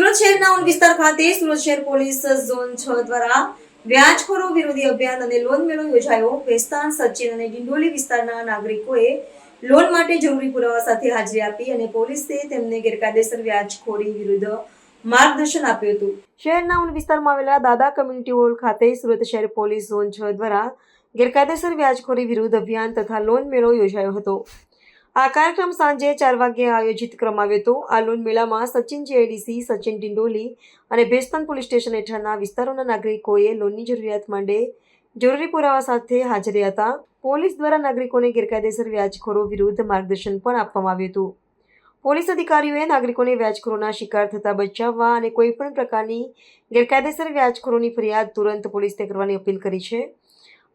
સુરત શહેરના ઉન વિસ્તાર ખાતે સુરત શહેર પોલીસ ઝોન છ દ્વારા વ્યાજખોરો વિરોધી અભિયાન અને લોન મેળો યોજાયો. વેસ્તાન, સચિન અને ડિંડોલી વિસ્તારના નાગરિકોએ લોન માટે જરૂરી પુરાવા સાથે હાજરી આપી અને પોલીસે તેમને ગેરકાયદેસર વ્યાજખોરી વિરુદ્ધ માર્ગદર્શન આપ્યું હતું. શહેરના ઉન વિસ્તારમાં આવેલા દાદા કમ્યુનિટી હોલ ખાતે સુરત શહેર પોલીસ ઝોન છ દ્વારા ગેરકાયદેસર વ્યાજખોરી વિરુદ્ધ અભિયાન તથા લોન મેળો યોજાયો હતો. આ કાર્યક્રમ સાંજે ચાર વાગ્યે આયોજિત કરવામાં આવ્યો હતો. આ લોન મેળામાં સચિન જેડીસી, સચિન ડિંડોલી અને ભેસ્તાન પોલીસ સ્ટેશન હેઠળના વિસ્તારોના નાગરિકોએ લોનની જરૂરિયાત માટે જરૂરી પુરાવા સાથે હાજર હતા. પોલીસ દ્વારા નાગરિકોને ગેરકાયદેસર વ્યાજખોરો વિરુદ્ધ માર્ગદર્શન પણ આપવામાં આવ્યું હતું. પોલીસ અધિકારીઓએ નાગરિકોને વ્યાજખોરોના શિકાર થતા બચાવવા અને કોઈપણ પ્રકારની ગેરકાયદેસર વ્યાજખોરોની ફરિયાદ તુરંત પોલીસને કરવાની અપીલ કરી છે.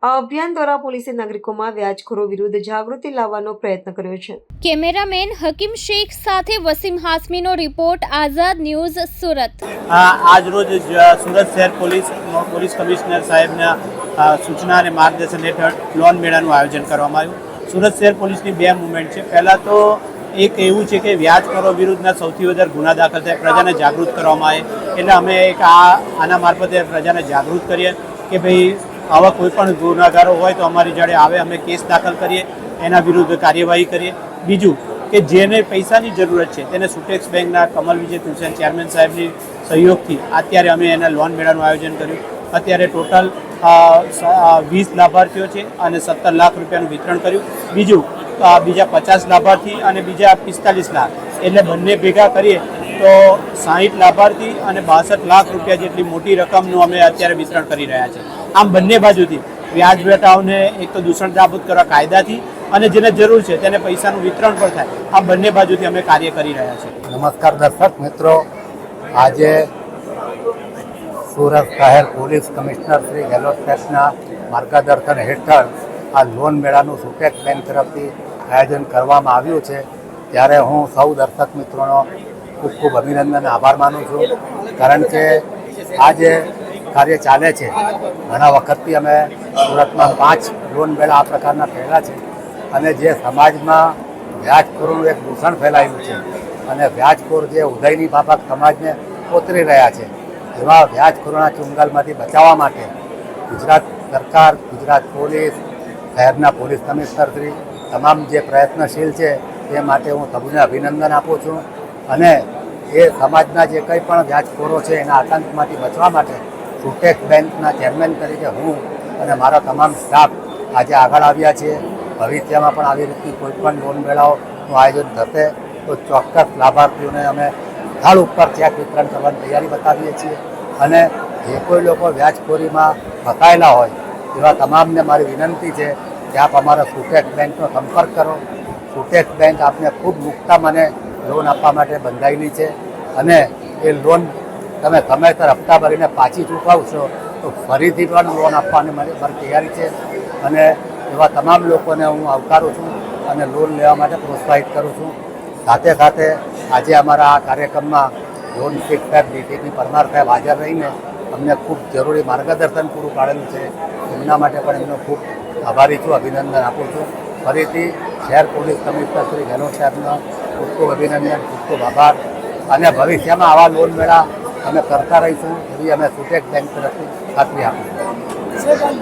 આ અભિયાન દ્વારા પોલીસે નાગરિકોમાં વ્યાજખોરો વિરુદ્ધ જાગૃતિ લાવવાનો પ્રયત્ન કર્યો છે. કેમેરામેન હકીમ શેખ સાથે વસીમ હાસમીનો રિપોર્ટ આઝાદ ન્યૂઝ સુરત. આ આજ રોજ સુરત શહેર પોલીસ પોલીસ કમિશનર સાહેબના સૂચના અને માર્ગદર્શન હેઠળ લોન મેળાનું આયોજન કરવામાં આવ્યું. સુરત શહેર પોલીસની બે મુવમેન્ટ છે. પહેલાં તો એક એવું છે કે વ્યાજખોરો વિરુદ્ધના સૌથી વધારે ગુના દાખલ થાય પ્રજાને જાગૃત કરવામાં આવે. એટલે અમે એક આ આના મારફતે પ્રજાને જાગૃત કરીએ કે ભાઈ આવા કોઈ પણ ગુનાગારો હોય તો અમારી જોડે આવે, અમે કેસ દાખલ કરીએ, એના વિરુદ્ધ કાર્યવાહી કરીએ. બીજું કે જેને પૈસાની જરૂરત છે, તેને સુટેક્સ બેંકના કમલ વિજય તુલસેન ચેરમેન સાહેબની સહયોગથી અત્યારે અમે એના લોન મેળાનું આયોજન કર્યું. અત્યારે ટોટલ વીસ લાભાર્થીઓ છે અને સત્તર લાખ રૂપિયાનું વિતરણ કર્યું. બીજું બીજા પચાસ લાભાર્થી અને બીજા પિસ્તાલીસ લાખ. એટલે બંને ભેગા કરીએ તો સાહીઠ લાભાર્થી અને બાસઠ લાખ રૂપિયા જેટલી મોટી રકમનું અમે અત્યારે વિતરણ કરી રહ્યા છીએ આમ બંને બાજુથી વ્યાજ બેટાઓને એક તો દૂષણ નાબૂદ કરવા કાયદાથી અને જેને જરૂર છે તેને પૈસાનું વિતરણ પણ થાય. આ બંને બાજુથી અમે કાર્ય કરી રહ્યા છીએ. નમસ્કાર દર્શક મિત્રો. આજે સુરત શહેર પોલીસ કમિશનર શ્રી ગેહલોત સાહેબના માર્ગદર્શન હેઠળ આ લોન મેળાનું સુટેક બેંક તરફથી આયોજન કરવામાં આવ્યું છે. ત્યારે હું સૌ દર્શક મિત્રોનો ખૂબ ખૂબ અભિનંદન આભાર માનું છું. કારણ કે આ જે કાર્ય ચાલે છે, ઘણા વખતથી અમે સુરતમાં પાંચ લોન મેળા આ પ્રકારના થયેલા છે અને જે સમાજમાં વ્યાજખોરોનું એક દૂષણ ફેલાયું છે અને વ્યાજખોર જે ઉદયની બાબત સમાજને કોતરી રહ્યા છે, એવા વ્યાજખોરોના ચુંગાલમાંથી બચાવવા માટે ગુજરાત સરકાર, ગુજરાત પોલીસ, શહેરના પોલીસ કમિશનરશ્રી તમામ જે પ્રયત્નશીલ છે તે માટે હું સૌને અભિનંદન આપું છું. અને એ સમાજના જે કંઈ પણ વ્યાજખોરો છે એના આતંકમાંથી બચવા માટે સુટેક બેંકના ચેરમેન તરીકે હું અને મારા તમામ સ્ટાફ આજે આગળ આવ્યા છીએ. ભવિષ્યમાં પણ આવી રીતની કોઈ પણ લોન મેળાઓનું આયોજન થશે તો ચોક્કસ લાભાર્થીઓને અમે સ્થળ ઉપર ચેક વિતરણ કરવાની તૈયારી બતાવીએ છીએ. અને જે કોઈ લોકો વ્યાજખોરીમાં ફસાયેલા હોય એવા તમામને મારી વિનંતી છે કે આપ અમારા સુટેક બેંકનો સંપર્ક કરો. સુટેક બેંક આપને ખૂબ મુક્તા મને લોન આપવા માટે બંધાયેલી છે અને એ લોન તમે સમયસર હપ્તા ભરીને પાછી ચૂકવશો તો ફરીથી પણ લોન આપવાની મારી મારી તૈયારી છે અને એવા તમામ લોકોને હું આવકારું છું અને લોન લેવા માટે પ્રોત્સાહિત કરું છું. સાથે સાથે આજે અમારા આ કાર્યક્રમમાં લોન શીખ સાહેબ ડીટીપી પરમાર સાહેબ હાજર રહીને અમને ખૂબ જરૂરી માર્ગદર્શન પૂરું પાડેલું છે. એમના માટે પણ એમનો ખૂબ આભારી છું, અભિનંદન આપું છું. ફરીથી શહેર પોલીસ કમિશનર શ્રી ગેહલોત સાહેબનો ખૂબ ખૂબ અભિનંદન, ખૂબ ખૂબ આભાર. અને ભવિષ્યમાં આવા લોન મેળા અમે કરતા રહીશું, એવી અમે સુટેક બેંક તરફથી ખાતરી આપીશું.